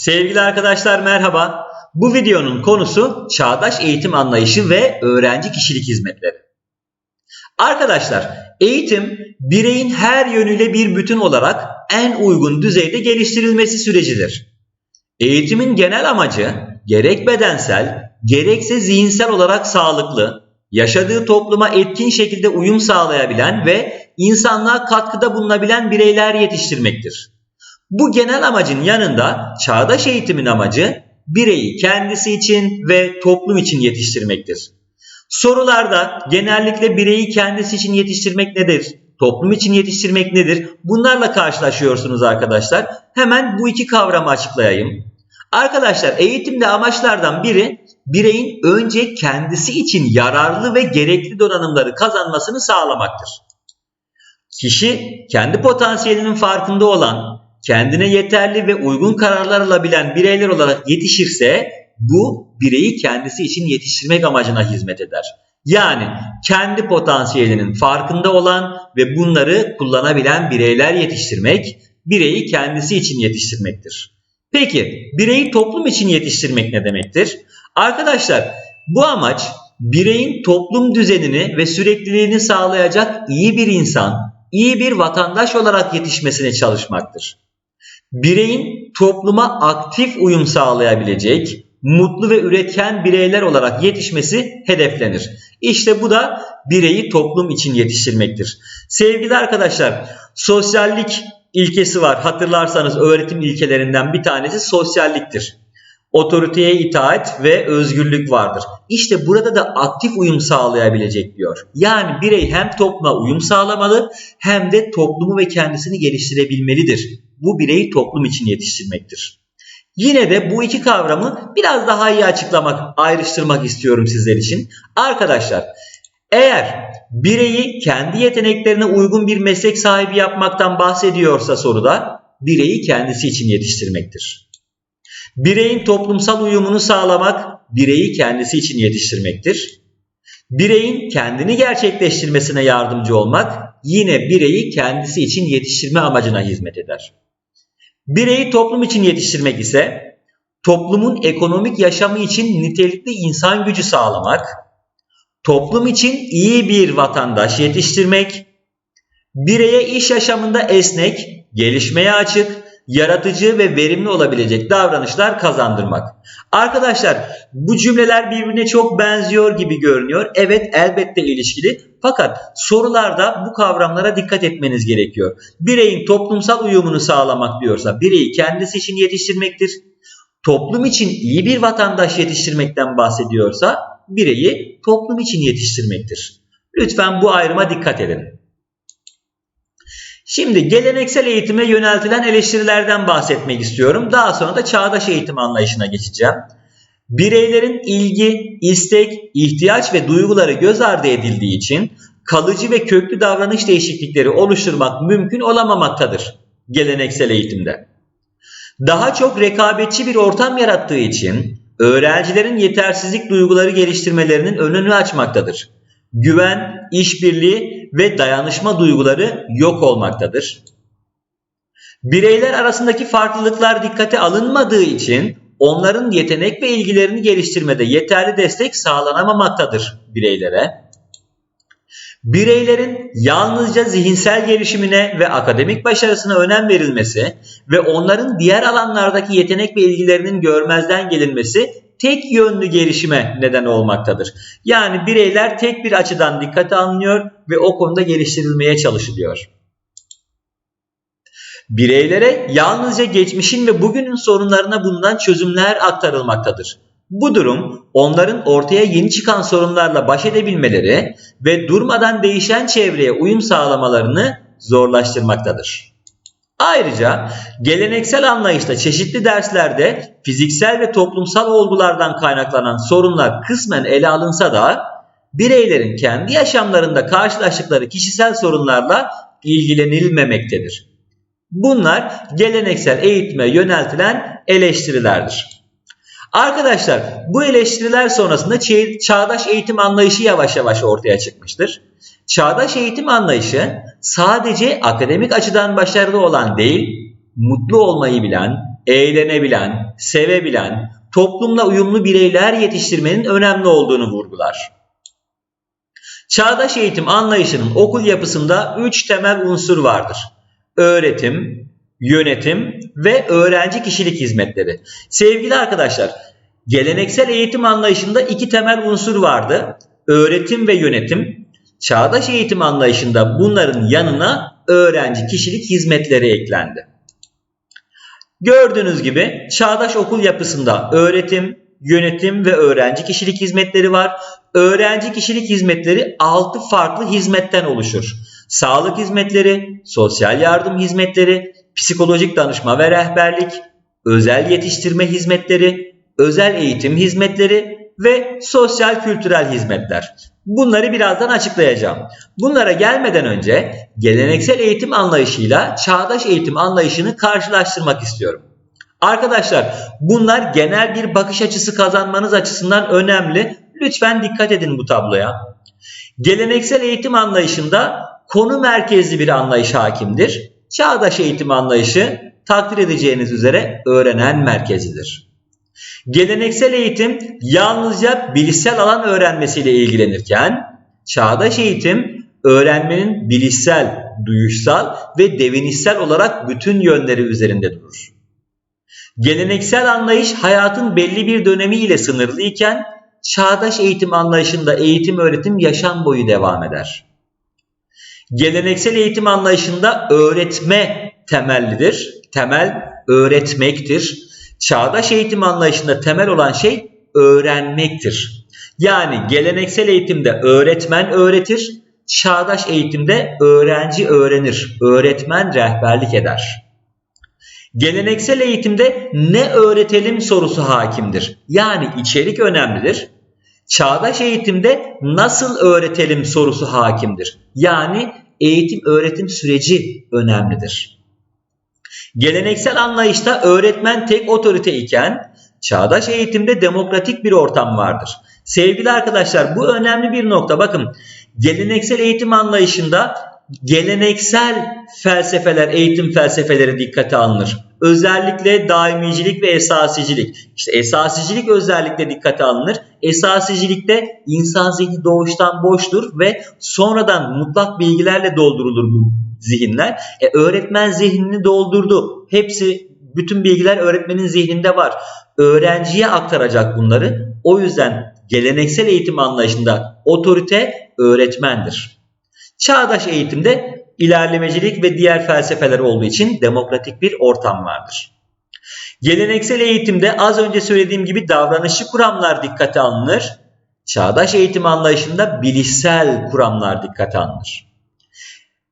Sevgili arkadaşlar merhaba. Bu videonun konusu çağdaş eğitim anlayışı ve öğrenci kişilik hizmetleri. Arkadaşlar, eğitim bireyin her yönüyle bir bütün olarak en uygun düzeyde geliştirilmesi sürecidir. Eğitimin genel amacı gerek bedensel, gerekse zihinsel olarak sağlıklı, yaşadığı topluma etkin şekilde uyum sağlayabilen ve insanlığa katkıda bulunabilen bireyler yetiştirmektir. Bu genel amacın yanında çağdaş eğitimin amacı bireyi kendisi için ve toplum için yetiştirmektir. Sorularda genellikle bireyi kendisi için yetiştirmek nedir? Toplum için yetiştirmek nedir? Bunlarla karşılaşıyorsunuz arkadaşlar. Hemen bu iki kavramı açıklayayım. Arkadaşlar eğitimde amaçlardan biri bireyin önce kendisi için yararlı ve gerekli donanımları kazanmasını sağlamaktır. Kişi kendi potansiyelinin farkında olan, kendine yeterli ve uygun kararlar alabilen bireyler olarak yetişirse bu bireyi kendisi için yetiştirmek amacına hizmet eder. Yani kendi potansiyelinin farkında olan ve bunları kullanabilen bireyler yetiştirmek, bireyi kendisi için yetiştirmektir. Peki bireyi toplum için yetiştirmek ne demektir? Arkadaşlar bu amaç bireyin toplum düzenini ve sürekliliğini sağlayacak iyi bir insan, iyi bir vatandaş olarak yetişmesine çalışmaktır. Bireyin topluma aktif uyum sağlayabilecek, mutlu ve üretken bireyler olarak yetişmesi hedeflenir. İşte bu da bireyi toplum için yetiştirmektir. Sevgili arkadaşlar, sosyallik ilkesi var. Hatırlarsanız öğretim ilkelerinden bir tanesi sosyalliktir. Otoriteye itaat ve özgürlük vardır. İşte burada da aktif uyum sağlayabilecek diyor. Yani birey hem topluma uyum sağlamalı hem de toplumu ve kendisini geliştirebilmelidir. Bu bireyi toplum için yetiştirmektir. Yine de bu iki kavramı biraz daha iyi açıklamak, ayrıştırmak istiyorum sizler için. Arkadaşlar, eğer bireyi kendi yeteneklerine uygun bir meslek sahibi yapmaktan bahsediyorsa soruda bireyi kendisi için yetiştirmektir. Bireyin toplumsal uyumunu sağlamak bireyi kendisi için yetiştirmektir. Bireyin kendini gerçekleştirmesine yardımcı olmak yine bireyi kendisi için yetiştirme amacına hizmet eder. Bireyi toplum için yetiştirmek ise toplumun ekonomik yaşamı için nitelikli insan gücü sağlamak, toplum için iyi bir vatandaş yetiştirmek, bireye iş yaşamında esnek, gelişmeye açık, yaratıcı ve verimli olabilecek davranışlar kazandırmak. Arkadaşlar bu cümleler birbirine çok benziyor gibi görünüyor. Evet elbette ilişkili fakat sorularda bu kavramlara dikkat etmeniz gerekiyor. Bireyin toplumsal uyumunu sağlamak diyorsa bireyi kendisi için yetiştirmektir. Toplum için iyi bir vatandaş yetiştirmekten bahsediyorsa bireyi toplum için yetiştirmektir. Lütfen bu ayrıma dikkat edin. Şimdi geleneksel eğitime yöneltilen eleştirilerden bahsetmek istiyorum. Daha sonra da çağdaş eğitim anlayışına geçeceğim. Bireylerin ilgi, istek, ihtiyaç ve duyguları göz ardı edildiği için kalıcı ve köklü davranış değişiklikleri oluşturmak mümkün olamamaktadır geleneksel eğitimde. Daha çok rekabetçi bir ortam yarattığı için öğrencilerin yetersizlik duyguları geliştirmelerinin önünü açmaktadır. Güven, işbirliği ve dayanışma duyguları yok olmaktadır. Bireyler arasındaki farklılıklar dikkate alınmadığı için onların yetenek ve ilgilerini geliştirmede yeterli destek sağlanamamaktadır bireylere. Bireylerin yalnızca zihinsel gelişimine ve akademik başarısına önem verilmesi ve onların diğer alanlardaki yetenek ve ilgilerinin görmezden gelinmesi tek yönlü gelişime neden olmaktadır. Yani bireyler tek bir açıdan dikkate alınıyor ve o konuda geliştirilmeye çalışılıyor. Bireylere yalnızca geçmişin ve bugünün sorunlarına bulunan çözümler aktarılmaktadır. Bu durum onların ortaya yeni çıkan sorunlarla baş edebilmeleri ve durmadan değişen çevreye uyum sağlamalarını zorlaştırmaktadır. Ayrıca geleneksel anlayışta çeşitli derslerde fiziksel ve toplumsal olgulardan kaynaklanan sorunlar kısmen ele alınsa da bireylerin kendi yaşamlarında karşılaştıkları kişisel sorunlarla ilgilenilmemektedir. Bunlar geleneksel eğitime yöneltilen eleştirilerdir. Arkadaşlar bu eleştiriler sonrasında çağdaş eğitim anlayışı yavaş yavaş ortaya çıkmıştır. Çağdaş eğitim anlayışı sadece akademik açıdan başarılı olan değil, mutlu olmayı bilen, eğlenebilen, sevebilen, toplumla uyumlu bireyler yetiştirmenin önemli olduğunu vurgular. Çağdaş eğitim anlayışının okul yapısında üç temel unsur vardır. Öğretim, yönetim ve öğrenci kişilik hizmetleri. Sevgili arkadaşlar, geleneksel eğitim anlayışında iki temel unsur vardı. Öğretim ve yönetim. Çağdaş eğitim anlayışında bunların yanına öğrenci kişilik hizmetleri eklendi. Gördüğünüz gibi çağdaş okul yapısında öğretim, yönetim ve öğrenci kişilik hizmetleri var. Öğrenci kişilik hizmetleri 6 farklı hizmetten oluşur. Sağlık hizmetleri, sosyal yardım hizmetleri, psikolojik danışma ve rehberlik, özel yetiştirme hizmetleri, özel eğitim hizmetleri ve sosyal kültürel hizmetler. Bunları birazdan açıklayacağım. Bunlara gelmeden önce geleneksel eğitim anlayışıyla çağdaş eğitim anlayışını karşılaştırmak istiyorum. Arkadaşlar bunlar genel bir bakış açısı kazanmanız açısından önemli. Lütfen dikkat edin bu tabloya. Geleneksel eğitim anlayışında konu merkezli bir anlayış hakimdir. Çağdaş eğitim anlayışı takdir edeceğiniz üzere öğrenen merkezidir. Geleneksel eğitim yalnızca bilişsel alan öğrenmesiyle ilgilenirken çağdaş eğitim öğrenmenin bilişsel, duyuşsal ve devinişsel olarak bütün yönleri üzerinde durur. Geleneksel anlayış hayatın belli bir dönemi ile sınırlı iken çağdaş eğitim anlayışında eğitim öğretim yaşam boyu devam eder. Geleneksel eğitim anlayışında öğretme temellidir. Temel öğretmektir. Çağdaş eğitim anlayışında temel olan şey öğrenmektir. Yani geleneksel eğitimde öğretmen öğretir, çağdaş eğitimde öğrenci öğrenir, öğretmen rehberlik eder. Geleneksel eğitimde ne öğretelim sorusu hakimdir. Yani içerik önemlidir. Çağdaş eğitimde nasıl öğretelim sorusu hakimdir. Yani eğitim öğretim süreci önemlidir. Geleneksel anlayışta öğretmen tek otorite iken çağdaş eğitimde demokratik bir ortam vardır. Sevgili arkadaşlar bu önemli bir nokta. Bakın geleneksel eğitim anlayışında geleneksel felsefeler, eğitim felsefeleri dikkate alınır. Özellikle daimicilik ve esasicilik. İşte esasicilik özellikle dikkate alınır. Esasicilikte insan zihni doğuştan boştur ve sonradan mutlak bilgilerle doldurulur bu zihinler. E, öğretmen zihnini doldurdu. Hepsi bütün bilgiler öğretmenin zihninde var. Öğrenciye aktaracak bunları. O yüzden geleneksel eğitim anlayışında otorite öğretmendir. Çağdaş eğitimde ilerlemecilik ve diğer felsefeler olduğu için demokratik bir ortam vardır. Geleneksel eğitimde az önce söylediğim gibi davranışçı kuramlar dikkate alınır. Çağdaş eğitim anlayışında bilişsel kuramlar dikkate alınır.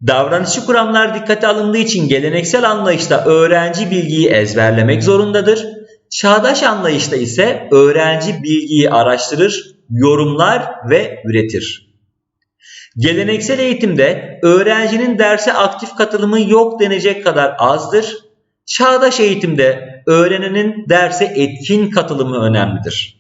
Davranışçı kuramlar dikkate alındığı için geleneksel anlayışta öğrenci bilgiyi ezberlemek zorundadır. Çağdaş anlayışta ise öğrenci bilgiyi araştırır, yorumlar ve üretir. Geleneksel eğitimde öğrencinin derse aktif katılımı yok denecek kadar azdır. Çağdaş eğitimde öğrenenin derse etkin katılımı önemlidir.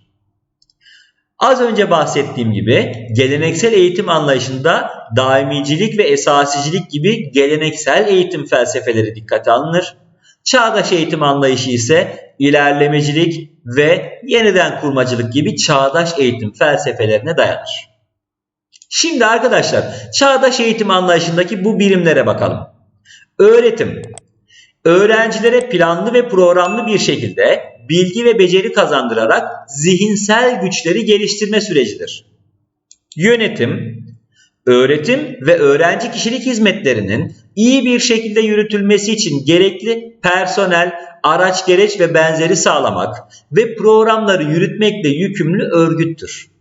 Az önce bahsettiğim gibi geleneksel eğitim anlayışında daimicilik ve esasicilik gibi geleneksel eğitim felsefeleri dikkate alınır. Çağdaş eğitim anlayışı ise ilerlemecilik ve yeniden kurmacılık gibi çağdaş eğitim felsefelerine dayanır. Şimdi arkadaşlar çağdaş eğitim anlayışındaki bu birimlere bakalım. Öğretim, öğrencilere planlı ve programlı bir şekilde bilgi ve beceri kazandırarak zihinsel güçleri geliştirme sürecidir. Yönetim, öğretim ve öğrenci kişilik hizmetlerinin iyi bir şekilde yürütülmesi için gerekli personel, araç gereç ve benzeri sağlamak ve programları yürütmekle yükümlü örgüttür.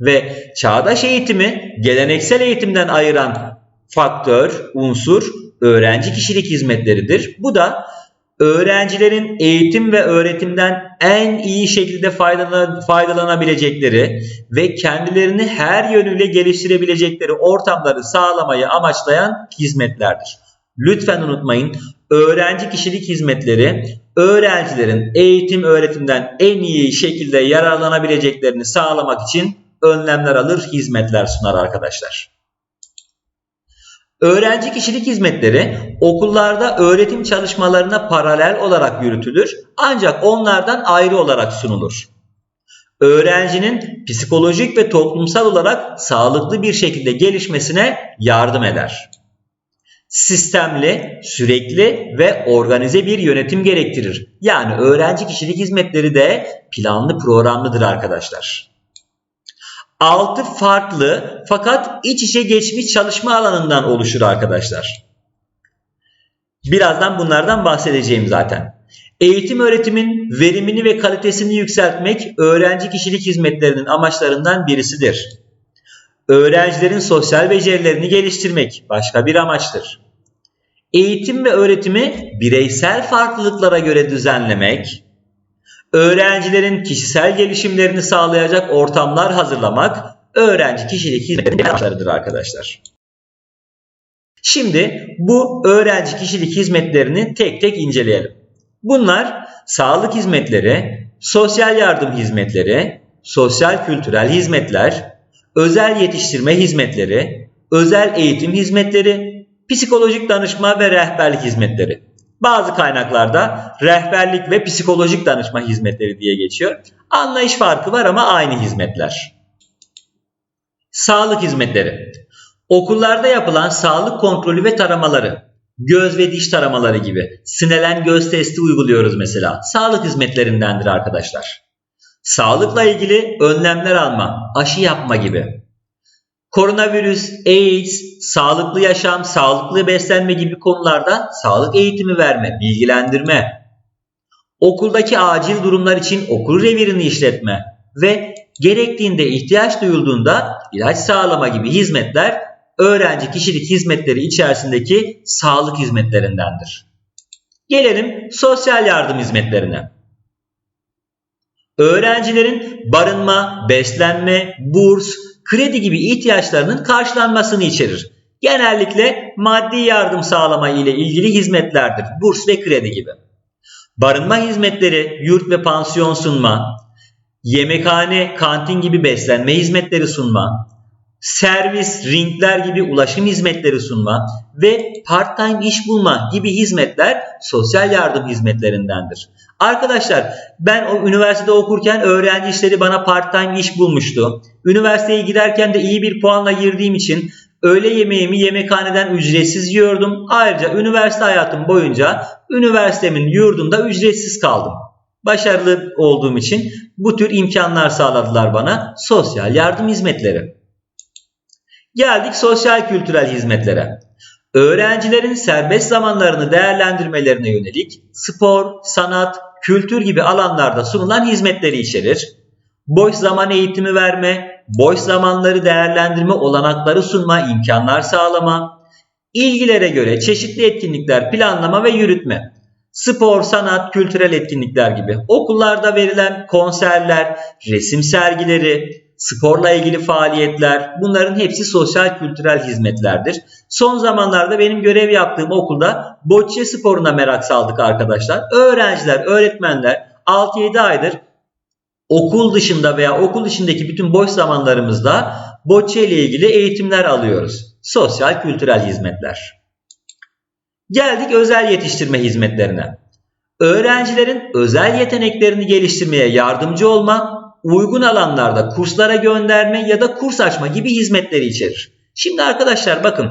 Ve çağdaş eğitimi geleneksel eğitimden ayıran faktör, unsur öğrenci kişilik hizmetleridir. Bu da öğrencilerin eğitim ve öğretimden en iyi şekilde faydalanabilecekleri ve kendilerini her yönüyle geliştirebilecekleri ortamları sağlamayı amaçlayan hizmetlerdir. Lütfen unutmayın öğrenci kişilik hizmetleri öğrencilerin eğitim öğretimden en iyi şekilde yararlanabileceklerini sağlamak için önlemler alır, hizmetler sunar arkadaşlar. Öğrenci kişilik hizmetleri okullarda öğretim çalışmalarına paralel olarak yürütülür ancak onlardan ayrı olarak sunulur. Öğrencinin psikolojik ve toplumsal olarak sağlıklı bir şekilde gelişmesine yardım eder. Sistemli, sürekli ve organize bir yönetim gerektirir. Yani öğrenci kişilik hizmetleri de planlı programlıdır arkadaşlar. 6 farklı fakat iç içe geçmiş çalışma alanından oluşur arkadaşlar. Birazdan bunlardan bahsedeceğim zaten. Eğitim öğretimin verimini ve kalitesini yükseltmek öğrenci kişilik hizmetlerinin amaçlarından birisidir. Öğrencilerin sosyal becerilerini geliştirmek başka bir amaçtır. Eğitim ve öğretimi bireysel farklılıklara göre düzenlemek, öğrencilerin kişisel gelişimlerini sağlayacak ortamlar hazırlamak öğrenci kişilik hizmetlerinin amaçlarıdır arkadaşlar. Şimdi bu öğrenci kişilik hizmetlerini tek tek inceleyelim. Bunlar sağlık hizmetleri, sosyal yardım hizmetleri, sosyal kültürel hizmetler, özel yetiştirme hizmetleri, özel eğitim hizmetleri, psikolojik danışma ve rehberlik hizmetleri. Bazı kaynaklarda rehberlik ve psikolojik danışma hizmetleri diye geçiyor. Anlayış farkı var ama aynı hizmetler. Sağlık hizmetleri. Okullarda yapılan sağlık kontrolü ve taramaları, göz ve diş taramaları gibi sinelen göz testi uyguluyoruz mesela. Sağlık hizmetlerindendir arkadaşlar. Sağlıkla ilgili önlemler alma, aşı yapma gibi. Koronavirüs, AIDS, sağlıklı yaşam, sağlıklı beslenme gibi konularda sağlık eğitimi verme, bilgilendirme. Okuldaki acil durumlar için okul revirini işletme ve gerektiğinde ihtiyaç duyulduğunda ilaç sağlama gibi hizmetler öğrenci kişilik hizmetleri içerisindeki sağlık hizmetlerindendir. Gelelim sosyal yardım hizmetlerine. Öğrencilerin barınma, beslenme, burs, kredi gibi ihtiyaçlarının karşılanmasını içerir. Genellikle maddi yardım sağlama ile ilgili hizmetlerdir. Burs ve kredi gibi. Barınma hizmetleri, yurt ve pansiyon sunma, yemekhane, kantin gibi beslenme hizmetleri sunma, servis, ringler gibi ulaşım hizmetleri sunma ve part-time iş bulma gibi hizmetler sosyal yardım hizmetlerindendir. Arkadaşlar ben o üniversitede okurken öğrenci işleri bana part-time iş bulmuştu. Üniversiteye giderken de iyi bir puanla girdiğim için öğle yemeğimi yemekhaneden ücretsiz yiyordum. Ayrıca üniversite hayatım boyunca üniversitemin yurdunda ücretsiz kaldım. Başarılı olduğum için bu tür imkanlar sağladılar bana sosyal yardım hizmetleri. Geldik sosyal kültürel hizmetlere. Öğrencilerin serbest zamanlarını değerlendirmelerine yönelik spor, sanat, kültür gibi alanlarda sunulan hizmetleri içerir. Boş zaman eğitimi verme, boş zamanları değerlendirme olanakları sunma, imkanlar sağlama, ilgilere göre çeşitli etkinlikler planlama ve yürütme, spor, sanat, kültürel etkinlikler gibi okullarda verilen konserler, resim sergileri, sporla ilgili faaliyetler bunların hepsi sosyal kültürel hizmetlerdir. Son zamanlarda benim görev yaptığım okulda bocce sporuna merak saldık arkadaşlar. Öğrenciler, öğretmenler 6-7 aydır okul dışında veya okul içindeki bütün boş zamanlarımızda bocce ile ilgili eğitimler alıyoruz. Sosyal kültürel hizmetler. Geldik özel yetiştirme hizmetlerine. Öğrencilerin özel yeteneklerini geliştirmeye yardımcı olma, uygun alanlarda kurslara gönderme ya da kurs açma gibi hizmetleri içerir. Şimdi arkadaşlar bakın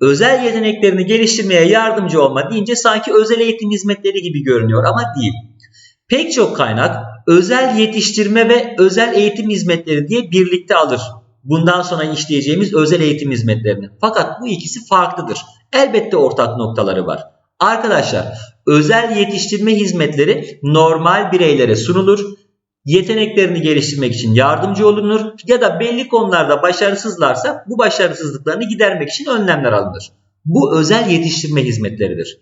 özel yeteneklerini geliştirmeye yardımcı olma deyince sanki özel eğitim hizmetleri gibi görünüyor ama değil. Pek çok kaynak özel yetiştirme ve özel eğitim hizmetleri diye birlikte alır. Bundan sonra işleyeceğimiz özel eğitim hizmetlerini. Fakat bu ikisi farklıdır. Elbette ortak noktaları var. Arkadaşlar özel yetiştirme hizmetleri normal bireylere sunulur yeteneklerini geliştirmek için yardımcı olunur ya da belli konularda başarısızlarsa bu başarısızlıklarını gidermek için önlemler alınır. Bu özel yetiştirme hizmetleridir.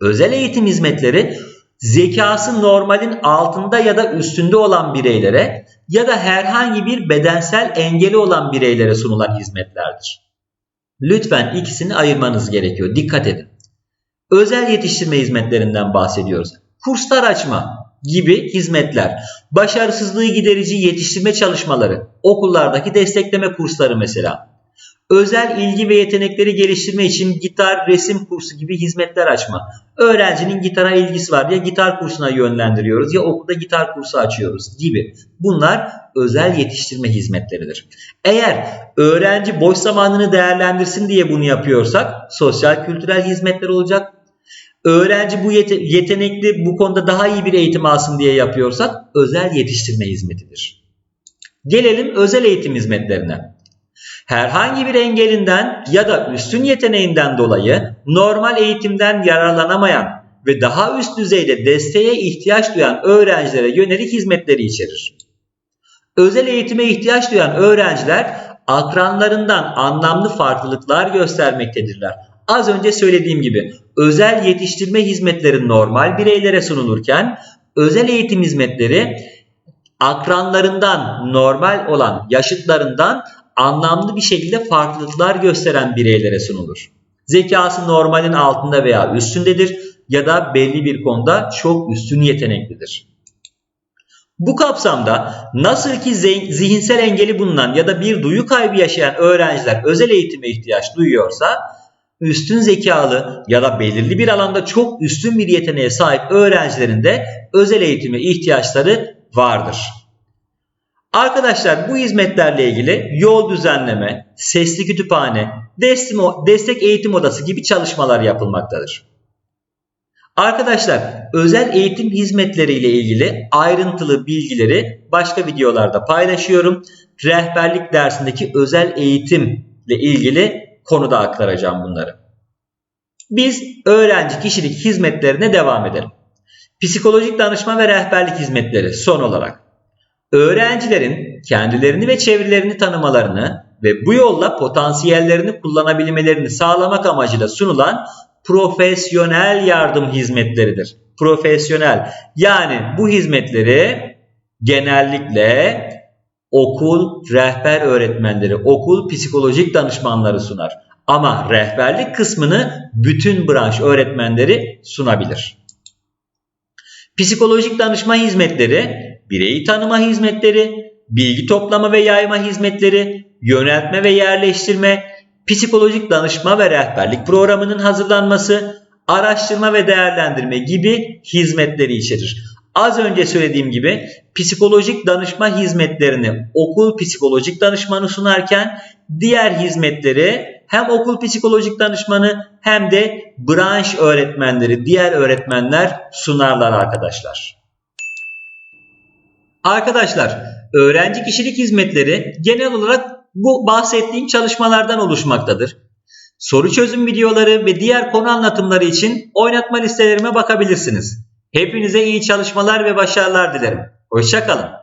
Özel eğitim hizmetleri zekası normalin altında ya da üstünde olan bireylere ya da herhangi bir bedensel engeli olan bireylere sunulan hizmetlerdir. Lütfen ikisini ayırmanız gerekiyor. Dikkat edin. Özel yetiştirme hizmetlerinden bahsediyoruz. Kurslar açma, gibi hizmetler. Başarısızlığı giderici yetiştirme çalışmaları, okullardaki destekleme kursları mesela. özel ilgi ve yetenekleri geliştirme için gitar, resim kursu gibi hizmetler açma. Öğrencinin gitara ilgisi var ya gitar kursuna yönlendiriyoruz ya okulda gitar kursu açıyoruz gibi. Bunlar özel yetiştirme hizmetleridir. Eğer öğrenci boş zamanını değerlendirsin diye bunu yapıyorsak sosyal kültürel hizmetler olacak. Öğrenci bu yete- yetenekli bu konuda daha iyi bir eğitim alsın diye yapıyorsak özel yetiştirme hizmetidir. Gelelim özel eğitim hizmetlerine. Herhangi bir engelinden ya da üstün yeteneğinden dolayı normal eğitimden yararlanamayan ve daha üst düzeyde desteğe ihtiyaç duyan öğrencilere yönelik hizmetleri içerir. Özel eğitime ihtiyaç duyan öğrenciler akranlarından anlamlı farklılıklar göstermektedirler. Az önce söylediğim gibi özel yetiştirme hizmetleri normal bireylere sunulurken özel eğitim hizmetleri akranlarından normal olan yaşıtlarından anlamlı bir şekilde farklılıklar gösteren bireylere sunulur. Zekası normalin altında veya üstündedir ya da belli bir konuda çok üstün yeteneklidir. Bu kapsamda nasıl ki zihinsel engeli bulunan ya da bir duyu kaybı yaşayan öğrenciler özel eğitime ihtiyaç duyuyorsa, üstün zekalı ya da belirli bir alanda çok üstün bir yeteneğe sahip öğrencilerin de özel eğitime ihtiyaçları vardır. Arkadaşlar bu hizmetlerle ilgili yol düzenleme, sesli kütüphane, destek eğitim odası gibi çalışmalar yapılmaktadır. Arkadaşlar özel eğitim hizmetleri ile ilgili ayrıntılı bilgileri başka videolarda paylaşıyorum. Rehberlik dersindeki özel eğitim ile ilgili konuda aktaracağım bunları. Biz öğrenci kişilik hizmetlerine devam edelim. Psikolojik danışma ve rehberlik hizmetleri son olarak. Öğrencilerin kendilerini ve çevrelerini tanımalarını ve bu yolla potansiyellerini kullanabilmelerini sağlamak amacıyla sunulan profesyonel yardım hizmetleridir. Profesyonel. Yani bu hizmetleri genellikle okul rehber öğretmenleri, okul psikolojik danışmanları sunar. Ama rehberlik kısmını bütün branş öğretmenleri sunabilir. Psikolojik danışma hizmetleri, bireyi tanıma hizmetleri, bilgi toplama ve yayma hizmetleri, yöneltme ve yerleştirme, psikolojik danışma ve rehberlik programının hazırlanması, araştırma ve değerlendirme gibi hizmetleri içerir. Az önce söylediğim gibi psikolojik danışma hizmetlerini okul psikolojik danışmanı sunarken diğer hizmetleri hem okul psikolojik danışmanı hem de branş öğretmenleri, diğer öğretmenler sunarlar arkadaşlar. Arkadaşlar, öğrenci kişilik hizmetleri genel olarak bu bahsettiğim çalışmalardan oluşmaktadır. Soru çözüm videoları ve diğer konu anlatımları için oynatma listelerime bakabilirsiniz. Hepinize iyi çalışmalar ve başarılar dilerim. Hoşçakalın.